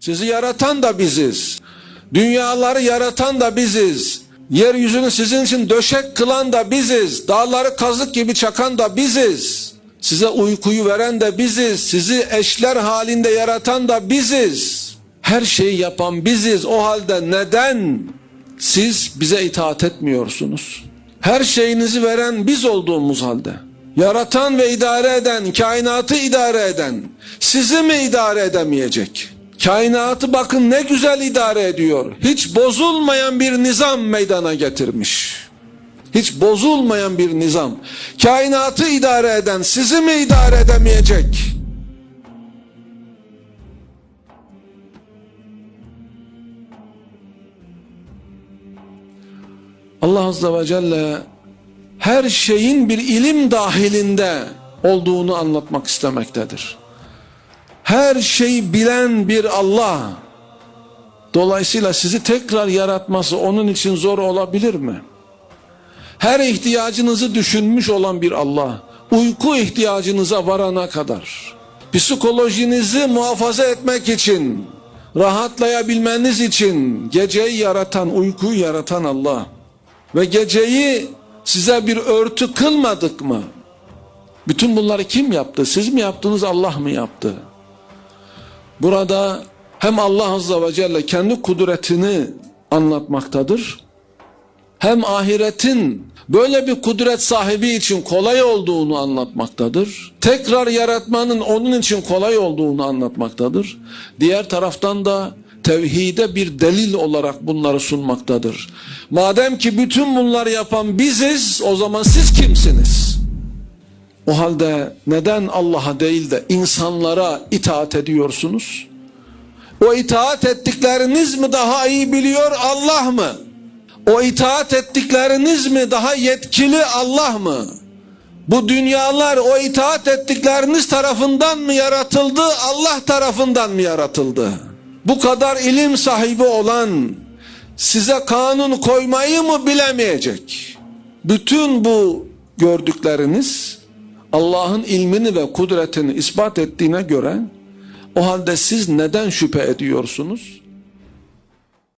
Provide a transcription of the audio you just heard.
Sizi yaratan da biziz. Dünyaları yaratan da biziz. Yeryüzünü sizin için döşek kılan da biziz. Dağları kazık gibi çakan da biziz. Size uykuyu veren de biziz. Sizi eşler halinde yaratan da biziz. Her şeyi yapan biziz. O halde neden siz bize itaat etmiyorsunuz? Her şeyinizi veren biz olduğumuz halde. Yaratan ve idare eden, kainatı idare eden sizi mi idare edemeyecek? Kainatı bakın ne güzel idare ediyor. Hiç bozulmayan bir nizam meydana getirmiş. Hiç bozulmayan bir nizam. Kainatı idare eden sizi mi idare edemeyecek? Allah Azze ve Celle her şeyin bir ilim dahilinde olduğunu anlatmak istemektedir. Her şeyi bilen bir Allah. Dolayısıyla sizi tekrar yaratması onun için zor olabilir mi? Her ihtiyacınızı düşünmüş olan bir Allah. Uyku ihtiyacınıza varana kadar. Psikolojinizi muhafaza etmek için, rahatlayabilmeniz için geceyi yaratan, uykuyu yaratan Allah. Ve geceyi size bir örtü kılmadık mı? Bütün bunları kim yaptı? Siz mi yaptınız, Allah mı yaptı? Burada hem Allah Azze ve Celle kendi kudretini anlatmaktadır. Hem ahiretin böyle bir kudret sahibi için kolay olduğunu anlatmaktadır. Tekrar yaratmanın onun için kolay olduğunu anlatmaktadır. Diğer taraftan da tevhide bir delil olarak bunları sunmaktadır. Madem ki bütün bunları yapan biziz, o zaman siz kimsiniz? O halde neden Allah'a değil de insanlara itaat ediyorsunuz? O itaat ettikleriniz mi daha iyi biliyor Allah mı? O itaat ettikleriniz mi daha yetkili Allah mı? Bu dünyalar o itaat ettikleriniz tarafından mı yaratıldı, Allah tarafından mı yaratıldı? Bu kadar ilim sahibi olan size kanun koymayı mı bilemeyecek? Bütün bu gördükleriniz Allah'ın ilmini ve kudretini ispat ettiğine göre o halde siz neden şüphe ediyorsunuz?